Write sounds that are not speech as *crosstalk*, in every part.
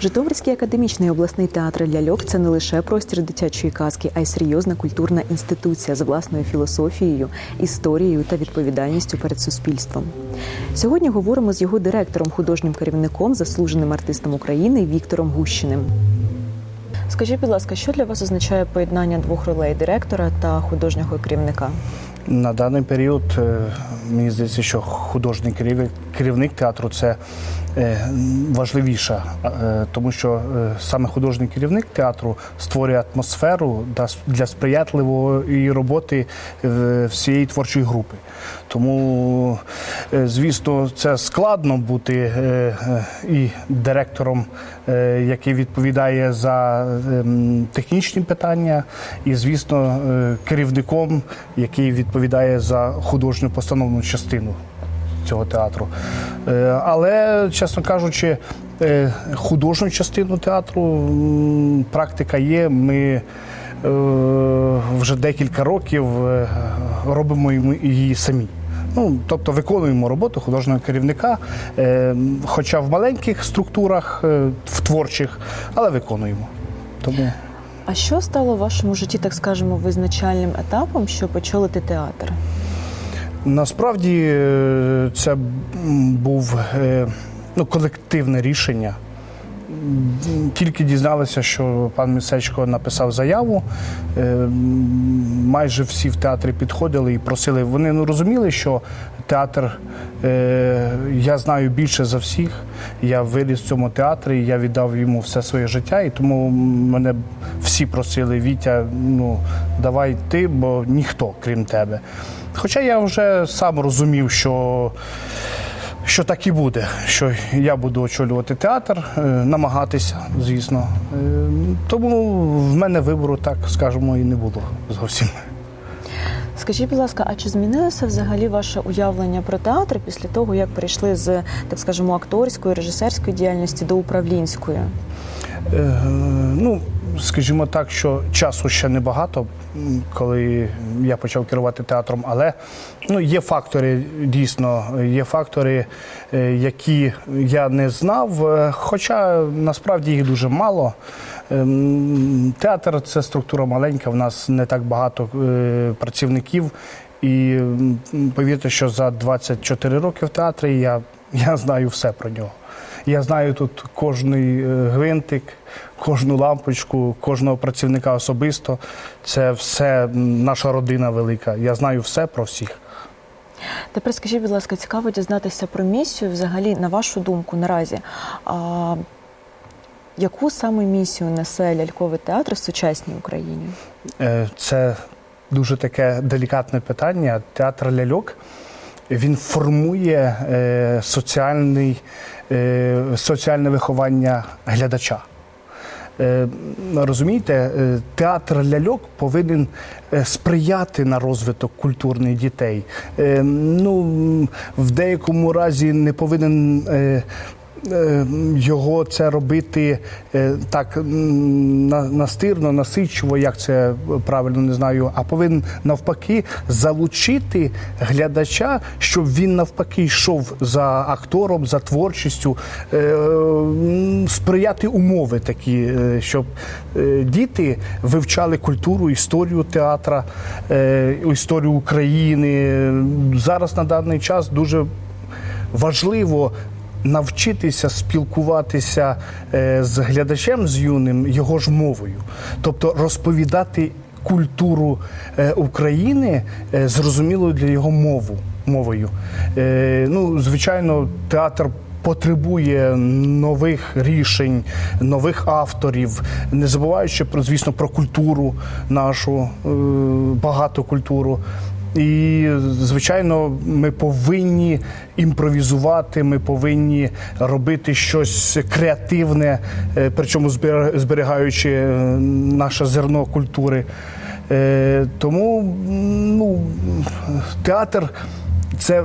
Житомирський академічний обласний театр ляльок це не лише простір дитячої казки, а й серйозна культурна інституція з власною філософією, історією та відповідальністю перед суспільством. Сьогодні говоримо з його директором, художнім керівником, заслуженим артистом України Віктором Гущиним. Скажіть, будь ласка, що для вас означає поєднання двох ролей директора та художнього керівника? На даний період е, мені здається, що художній керівник, керівник театру це е, важливіше, е, тому що е, саме художній керівник театру створює атмосферу для сприятливої роботи всієї творчої групи. Тому, звісно, це складно бути і директором, який відповідає за ем, технічні питання, і, звісно, керівником, який відповідає за художню постановну частину цього театру. Е, Але, чесно кажучи, е, художню частину театру практика є. Ми е, вже декілька років робимо її самі. Ну, тобто виконуємо роботу художнього керівника, хоча в маленьких структурах, в творчих, але виконуємо. Тому А що стало в вашому житті, так скажемо, визначальним етапом, щоб очолити театр? Насправді е, це був е, ну, колективне рішення. Тільки дізналися, що пан Місечко написав заяву. е, Майже всі в театрі підходили і просили. Вони ну, розуміли, що театр я знаю більше за всіх. Я виріс в цьому театрі, я віддав йому все своє життя, і тому мене всі просили Вітя, ну давай ти, бо ніхто крім тебе. Хоча я вже сам розумів, що, що так і буде, що я буду очолювати театр, е, намагатися, звісно. Е, Тому в мене вибору, так скажемо, і не було зовсім. Скажіть, будь ласка, а чи змінилося взагалі ваше уявлення про театр після того, як перейшли з так скажемо акторської, режисерської діяльності до управлінської? Е, Ну, скажімо так, що часу ще небагато, коли я почав керувати театром, але ну, є фактори, дійсно, є фактори, е, які я не знав, е, хоча насправді їх дуже мало. Ем, Театр це структура маленька, в нас не так багато е, працівників. І повірте, що за 24 роки в театрі я, я знаю все про нього. Я знаю тут кожний е, гвинтик, кожну лампочку, кожного працівника особисто. Це все наша родина велика. Я знаю все про всіх. Тепер скажіть, будь ласка, цікаво дізнатися про місію, взагалі, на вашу думку, наразі. А, яку саме місію несе ляльковий театр в сучасній Україні? Е, Це дуже таке делікатне питання. Театр ляльок він формує е, соціальний, е, соціальне виховання глядача. Е, Розумієте, е, театр ляльок повинен е, сприяти на розвиток культурних дітей. Е, Ну, в деякому разі не повинен. е, Його це робити е, так на- настирно, насичливо, як це правильно не знаю, а повинен навпаки залучити глядача, щоб він навпаки йшов за актором, за творчістю, е, сприяти умови такі, е, щоб е, діти вивчали культуру, історію театра, е, історію України. Зараз на даний час дуже важливо навчитися спілкуватися е, з глядачем з юним його ж мовою, тобто розповідати культуру е, України е, зрозумілою для його мову мовою. Ну, звичайно, театр. Потребує нових рішень, нових авторів, не забуваючи звісно про культуру нашу, багату культуру. І, звичайно, ми повинні імпровізувати, ми повинні робити щось креативне, е, причому зберігаючи е, наше зерно культури. Е, Тому ну, театр це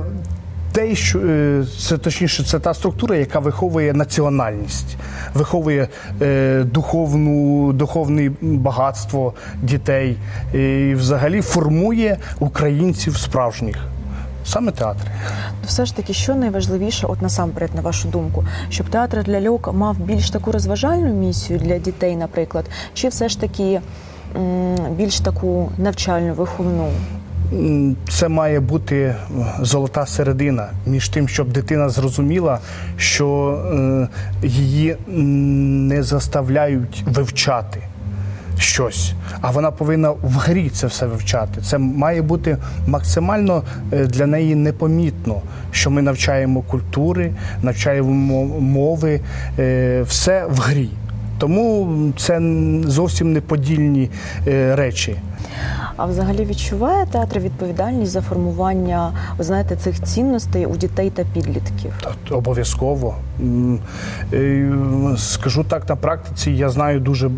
те, що е, це точніше, це та структура, яка виховує національність, виховує е, духовну, духовне багатство дітей і взагалі формує українців справжніх. Саме театри. Ну, Все ж таки, що найважливіше, от насамперед, на вашу думку, щоб театр для ляльок мав більш таку розважальну місію для дітей, наприклад, чи все ж таки більш таку навчальну, виховну? Це має бути е, золота середина між тим, щоб дитина зрозуміла, що е, її не заставляють вивчати щось, а вона повинна в грі це все вивчати. Це має бути максимально е, для неї непомітно, що ми навчаємо культури, навчаємо мови, все в грі. Тому це зовсім не подільні е, речі. А взагалі відчуває театр відповідальність за формування, ви знаєте, цих цінностей у дітей та підлітків? Обов'язково. Е, Скажу так, на практиці я знаю дуже,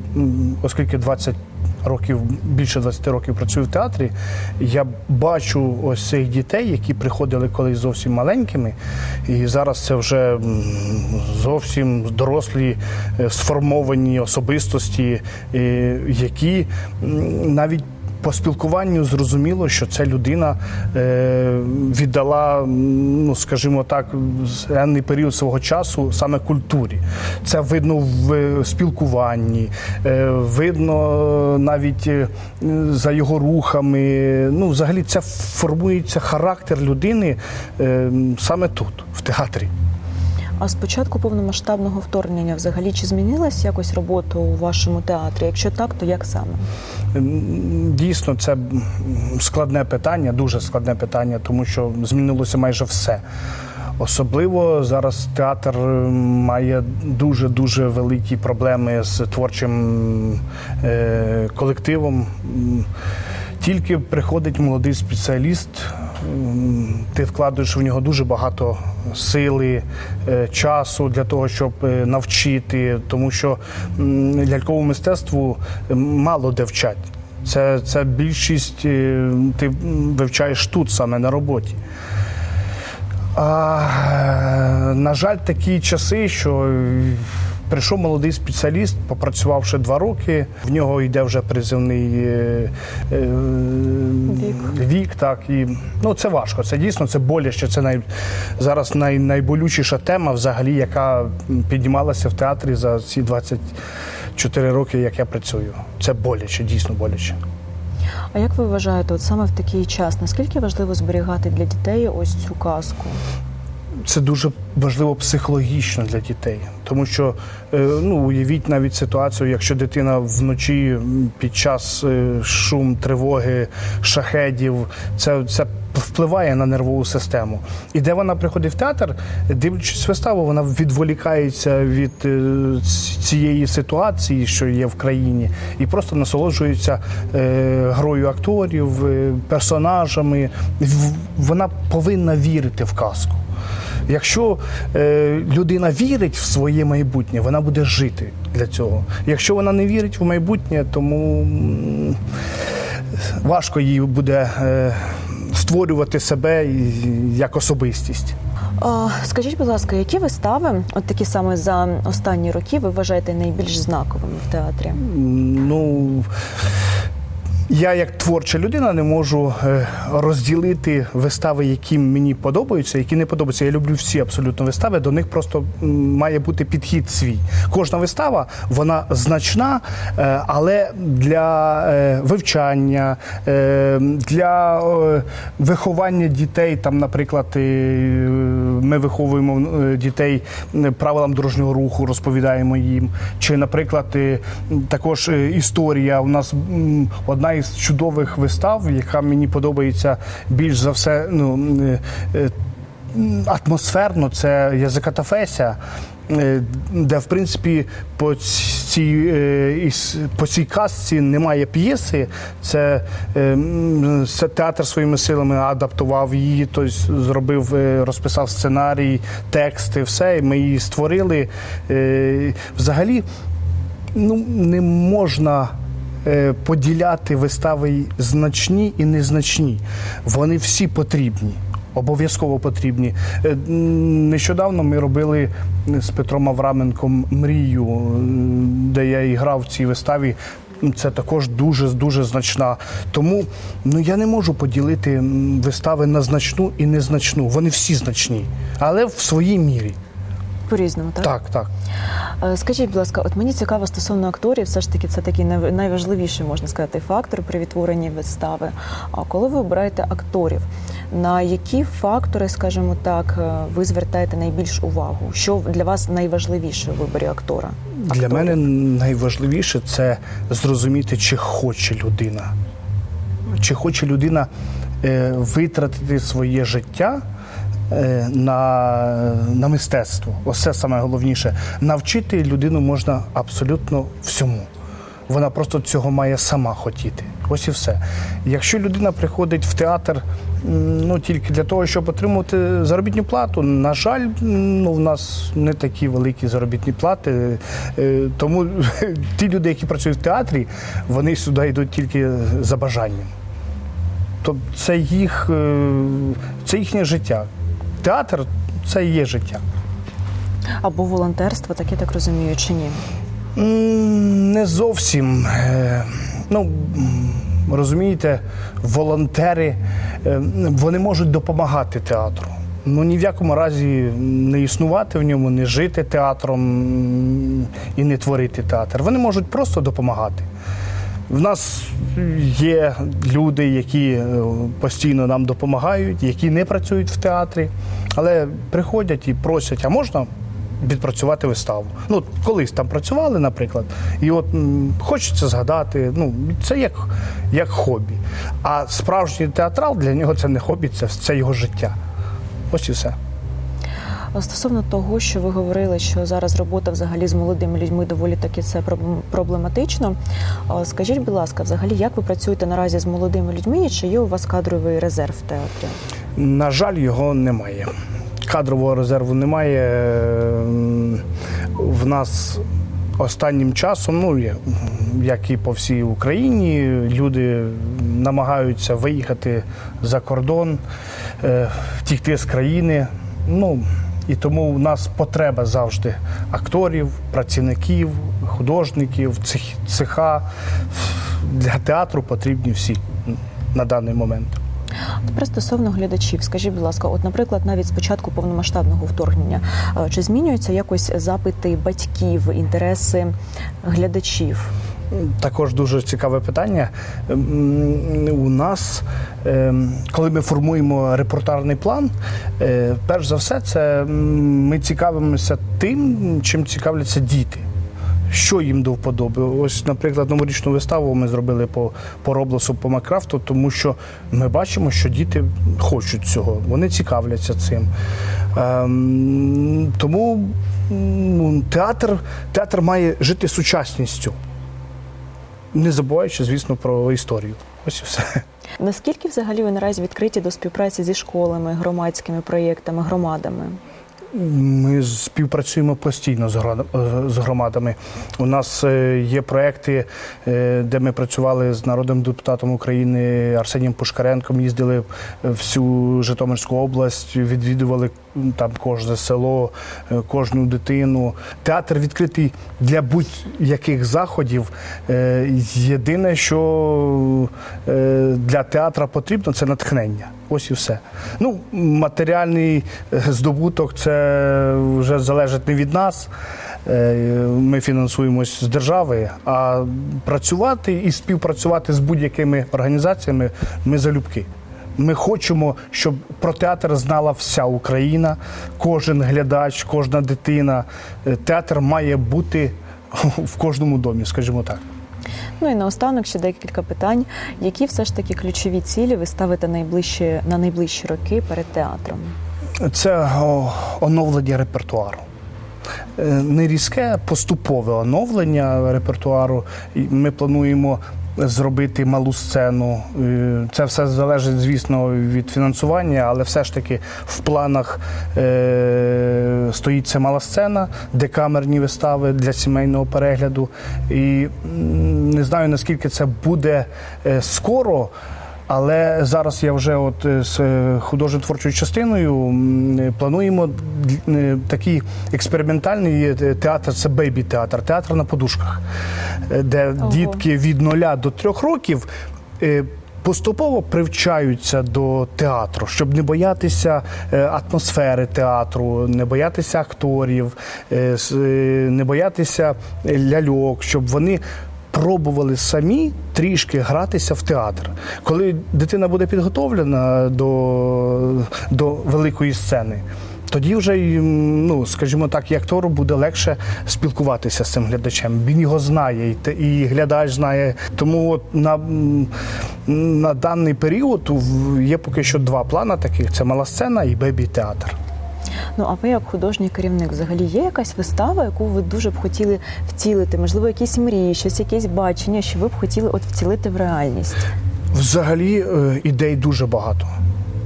оскільки 20 років, більше 20 років працюю в театрі, я бачу ось цих дітей, які приходили колись зовсім маленькими, і зараз це вже зовсім дорослі е, сформовані особистості, е, які навіть по спілкуванню зрозуміло, що ця людина е, віддала, ну скажімо так, енний період свого часу саме культурі. Це видно в е, спілкуванні, е, видно навіть за його рухами. Ну, взагалі, це формується характер людини саме тут, в театрі. А з початку повномасштабного вторгнення взагалі чи змінилась якось робота у вашому театрі? Якщо так, то як саме? Дійсно, це складне питання, дуже складне питання, тому що змінилося майже все. Особливо зараз театр має дуже дуже великі проблеми з творчим е, колективом. Тільки приходить молодий спеціаліст, ти вкладаєш в нього дуже багато сили, е, часу для того, щоб е, навчити, тому що ляльковому мистецтву мало де вчать. Це, це більшість е, ти вивчаєш тут саме на роботі. А, е, на жаль, такі часи, що е, прийшов молодий спеціаліст, попрацювавши два роки. В нього йде вже призивний е, е, Вік. вік. Так і ну це важко. Це дійсно це боляче. Це най, зараз най, найболючіша тема, взагалі, яка піднімалася в театрі за ці 24 роки, як я працюю. Це боляче, дійсно боляче. А як ви вважаєте, от саме в такий час, наскільки важливо зберігати для дітей ось цю казку? Це дуже важливо психологічно для дітей, тому що е, ну уявіть навіть ситуацію, якщо дитина вночі під час е, шум, тривоги, шахедів, це, це впливає на нервову систему. І де вона приходить в театр, дивлячись виставу, вона відволікається від е, цієї ситуації, що є в країні, і просто насолоджується грою акторів, персонажами. Вона повинна вірити в казку. Якщо е, людина вірить в своє майбутнє, вона буде жити для цього. Якщо вона не вірить в майбутнє, тому важко їй буде е, створювати себе як особистість. А, скажіть, будь ласка, які вистави, от такі саме за останні роки, ви вважаєте найбільш знаковими в театрі? Ну я як творча людина не можу е, розділити вистави, які мені подобаються, які не подобаються. Я люблю всі абсолютно вистави. До них просто має бути підхід свій. Кожна вистава вона значна, е, але для е, вивчання, для виховання дітей, там, наприклад, ми виховуємо дітей правилам дорожнього руху, розповідаємо їм. Чи, наприклад, також історія. У нас одна із чудових вистав, яка мені подобається більш за все. Ну, е, е, атмосферно, це язика Феся. е, Де в принципі по цій, по цій казці немає п'єси, це, це театр своїми силами адаптував її, тобто зробив, розписав сценарій, тексти, все. і Ми її створили. Взагалі, ну не можна поділяти вистави значні і незначні. Вони всі потрібні. Обов'язково потрібні. Е, Нещодавно ми робили з Петром Авраменком мрію, де я і грав в цій виставі. Це також дуже дуже значна. Тому ну я не можу поділити вистави на значну і незначну. Вони всі значні, але в своїй мірі. По-різному, так? Так, так. Е, Скажіть, будь ласка, от мені цікаво стосовно акторів, все ж таки це такий най- найважливіший, можна сказати, фактор при відтворенні вистави. А коли ви обираєте акторів, на які фактори, скажімо так, е, ви звертаєте найбільш увагу? Що для вас найважливіше у виборі актора? Для мене найважливіше це зрозуміти, чи хоче людина. Чи хоче людина е, витратити своє життя на, на мистецтво. Ось це саме головніше. Навчити людину можна абсолютно всьому. Вона просто цього має сама хотіти. Ось і все. Якщо людина приходить в театр ну, тільки для того, щоб отримати заробітну плату, на жаль, ну, в нас не такі великі заробітні плати. Е, Тому *laughs* ті люди, які працюють в театрі, вони сюди йдуть тільки за бажанням. Тобто це їх, е, це їхнє життя. Театр це і є життя. Або волонтерство, так я так розумію, чи ні? Не зовсім. Е, Ну, розумієте, волонтери е, вони можуть допомагати театру. Ну ні в якому разі не існувати в ньому, не жити театром і не творити театр. Вони можуть просто допомагати. В нас є люди, які е, постійно нам допомагають, які не працюють в театрі, але приходять і просять, а можна відпрацювати виставу. Ну, колись там працювали, наприклад, і от хочеться згадати, ну, це як, як хобі. А справжній театрал для нього це не хобі, це, це його життя. Ось і все. Стосовно того, що ви говорили, що зараз робота взагалі з молодими людьми доволі таки це проб- проблематично. Скажіть, будь ласка, взагалі, як ви працюєте наразі з молодими людьми чи є у вас кадровий резерв в театрі? На жаль, його немає. Кадрового резерву немає. Ем, В нас останнім часом, ну як і по всій Україні, люди намагаються виїхати за кордон, е, втікти з країни. Ну і тому у нас потреба завжди акторів, працівників, художників, цех- цеха. Для театру потрібні всі на даний момент. Тепер стосовно глядачів, скажіть, будь ласка, от, наприклад, навіть з початку повномасштабного вторгнення, е, чи змінюються якось запити батьків, інтереси глядачів? Також дуже цікаве питання. Ем, У нас, ем, коли ми формуємо репортажний план, е, перш за все, це ми цікавимося тим, чим цікавляться діти. Що їм до вподоби? Ось, наприклад, новорічну виставу ми зробили по, по Роблосу, по Макрафту, тому що ми бачимо, що діти хочуть цього, вони цікавляться цим. Ем, тому театр, театр має жити сучасністю не забуваючи, звісно, про історію. Ось і все. Наскільки взагалі ви наразі відкриті до співпраці зі школами, громадськими проєктами, громадами? Ми співпрацюємо постійно з е, громадами. У нас е, є проекти, е, де ми працювали з народним депутатом України Арсенієм Пушкаренком, їздили всю Житомирську область, відвідували там кожне село, кожну дитину. Театр відкритий для будь-яких заходів. Єдине, що для театра потрібно, це натхнення. Ось і все. Ну, матеріальний е, здобуток це вже залежить не від нас. Е, Ми фінансуємось з держави, а працювати і співпрацювати з будь-якими організаціями ми залюбки. Ми хочемо, щоб про театр знала вся Україна, кожен глядач, кожна дитина. Е, Театр має бути *laughs* в кожному домі, скажімо так. Ну і наостанок ще декілька питань. Які все ж таки ключові цілі ви ставите найближчі на найближчі роки перед театром? Це оновлення репертуару. Е, Не різке, поступове оновлення репертуару. Ми плануємо зробити малу сцену. Е, Це все залежить, звісно, від фінансування, але все ж таки в планах е, стоїть ця мала сцена, декамерні вистави для сімейного перегляду. І не знаю, наскільки це буде е, скоро. Але зараз я вже от е, з е, художньо творчою частиною плануємо е, такий експериментальний театр, це бейбі театр, на подушках, де Ого. дітки від нуля до трьох років. Поступово привчаються до театру, щоб не боятися атмосфери театру, не боятися акторів, не боятися ляльок, щоб вони пробували самі трішки гратися в театр. Коли дитина буде підготовлена до, до великої сцени. Тоді вже, ну скажімо так, і актору буде легше спілкуватися з цим глядачем. Він його знає, і, і глядач знає. Тому от на, на даний період є поки що два плани таких: це мала сцена і бебі-театр. Ну а ви як художній керівник, взагалі є якась вистава, яку ви дуже б хотіли втілити? Можливо, якісь мрії, щось якесь бачення, що ви б хотіли от втілити в реальність? Взагалі е, ідей дуже багато.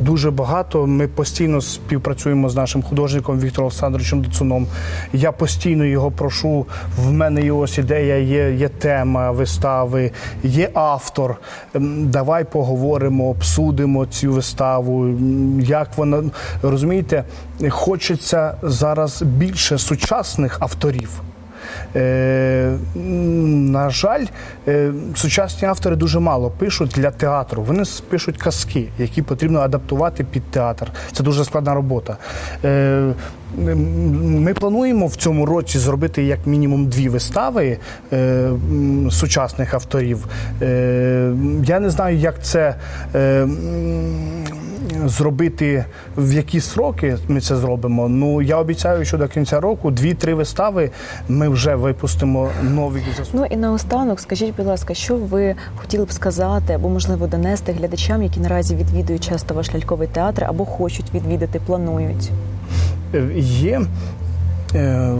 Дуже багато. Ми постійно співпрацюємо з нашим художником Віктором Олександровичем Доцуном. Я постійно його прошу. В мене є ось ідея, є, є тема вистави, є автор. Ем, Давай поговоримо, обсудимо цю виставу. Як вона розумієте, хочеться зараз більше сучасних авторів. Е, на жаль, е, сучасні автори дуже мало пишуть для театру. Вони пишуть казки, які потрібно адаптувати під театр. Це дуже складна робота. Е, ми плануємо в цьому році зробити як мінімум дві вистави е, сучасних авторів. Е, я не знаю, як це. Е, Зробити в які сроки ми це зробимо. Ну я обіцяю, що до кінця року дві-три вистави ми вже випустимо нові Ну і наостанок, скажіть, будь ласка, що ви хотіли б сказати або можливо донести глядачам, які наразі відвідують часто ваш ляльковий театр, або хочуть відвідати, планують? Е, Є е,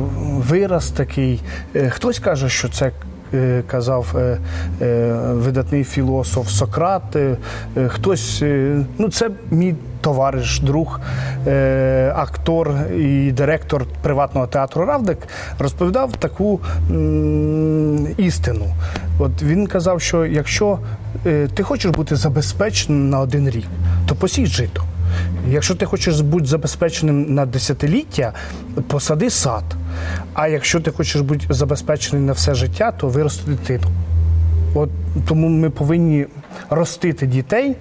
вираз такий. е, Хтось каже, що це. Е, Казав е, е, видатний філософ Сократ, хтось, ну це мій товариш, друг, актор і директор приватного театру Равдик розповідав таку істину. От він казав, що якщо ти хочеш бути забезпеченим на один рік, то посій жито. Якщо ти хочеш бути забезпеченим на десятиліття, посади сад. А якщо ти хочеш бути забезпечений на все життя, то вирости дитину. От тому ми повинні ростити дітей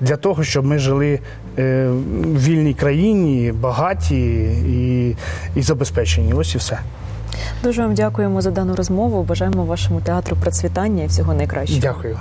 для того, щоб ми жили е, в вільній країні, багаті і, і забезпечені. Ось і все. Дуже вам дякуємо за дану розмову. Бажаємо вашому театру процвітання і всього найкращого. Дякую.